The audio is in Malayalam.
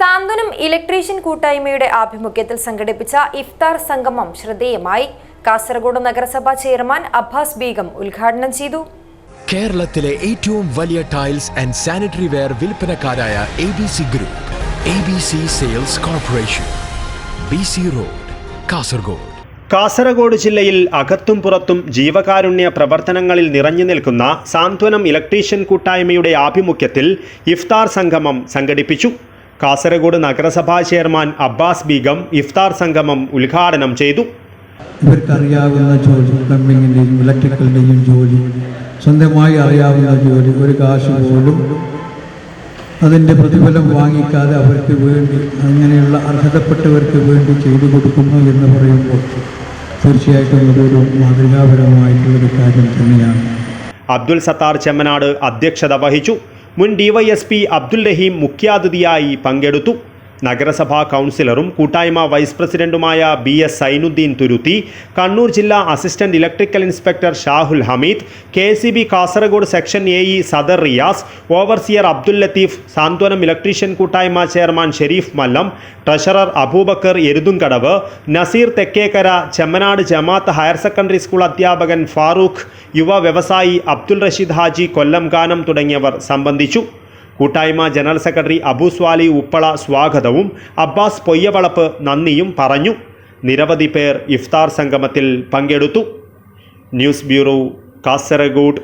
സാന്ത്വനം ഇലക്ട്രീഷ്യൻ കൂട്ടായ്മയുടെ ആഭിമുഖ്യത്തിൽ സംഘടിപ്പിച്ച ഇഫ്താർ സംഗമം ശ്രദ്ധേയമായി. കാസർഗോഡ് നഗരസഭാ ചെയർമാൻ അബ്ബാസ് ബീഗം ഉദ്ഘാടനം ചെയ്തു. കേരളത്തിലെ ഏറ്റവും വലിയ tiles and sanitary ware വിൽപ്പനക്കാരായ A B C group A B C sales corporation B C road Kasaragod. Kasaragod ജില്ലയിൽ അകത്തും പുറത്തും ജീവകാരുണ്യ പ്രവർത്തനങ്ങളിൽ നിറഞ്ഞു നിൽക്കുന്ന സാന്ത്വനം ഇലക്ട്രീഷ്യൻ കൂട്ടായ്മയുടെ ആഭിമുഖ്യത്തിൽ ഇഫ്താർ സംഗമം സംഘടിപ്പിച്ചു. കാസർഗോഡ് നഗരസഭാ ചെയർമാൻ അബ്ബാസ് ബീഗം ഇഫ്താർ സംഗമം ഉദ്ഘാടനം ചെയ്തു. ഇവർക്കറിയാവുന്ന ജോലി പ്ലംബിങ്ങിന്റെയും ഇലക്ട്രിക്കലിന്റെയും ജോലി സ്വന്തമായി അറിയാവുന്ന ജോലി ഒരു കാശ് പോലും അതിന്റെ പ്രതിഫലം വാങ്ങിക്കാതെ അവർക്ക് വേണ്ടി അങ്ങനെയുള്ള അർഹതപ്പെട്ടവർക്ക് വേണ്ടി ചെയ്തു കൊടുക്കുന്നു എന്ന് പറയുമ്പോൾ തീർച്ചയായിട്ടും ഇതൊരു മാതൃകാപരമായിട്ടുള്ളൊരു കാര്യം തന്നെയാണ്. അബ്ദുൽ സത്താർ ചെമ്മനാട് അധ്യക്ഷത വഹിച്ചു. മുൻ ഡിവൈഎസ്പി അബ്ദുൽ റഹീം മുഖ്യാതിഥിയായി പങ്കെടുത്തു. നഗരസഭാ കൗൺസിലറും കൂട്ടായ്മ വൈസ് പ്രസിഡന്റുമായ ബി എസ് സൈനുദ്ദീൻ തുരുത്തി കണ്ണൂർ ജില്ലാ assistant electrical inspector Shahul Hameed K C B Kasaragod section A E Sadar Riyas overseer Abdul Latheef Santhwanam electrician കൂട്ടായ്മ chairman Sharif Mallam treasurer Abubakar Eruthumkadavu Naseer Thekkekara Chemnad Jamath higher secondary school അധ്യാപകൻ ഫാറൂഖ് യുവ വ്യവസായി അബ്ദുൽ റഷീദ് ഹാജി കൊല്ലം ഗാനം തുടങ്ങിയവർ സംബന്ധിച്ചു. കൂട്ടായ്മ ജനറൽ സെക്രട്ടറി അബു സ്വാലി ഉപ്പള സ്വാഗതവും അബ്ബാസ് പൊയ്യവളപ്പ് നന്ദിയും പറഞ്ഞു. നിരവധി പേർ ഇഫ്താർ സംഗമത്തിൽ പങ്കെടുത്തു. News bureau Kasaragod.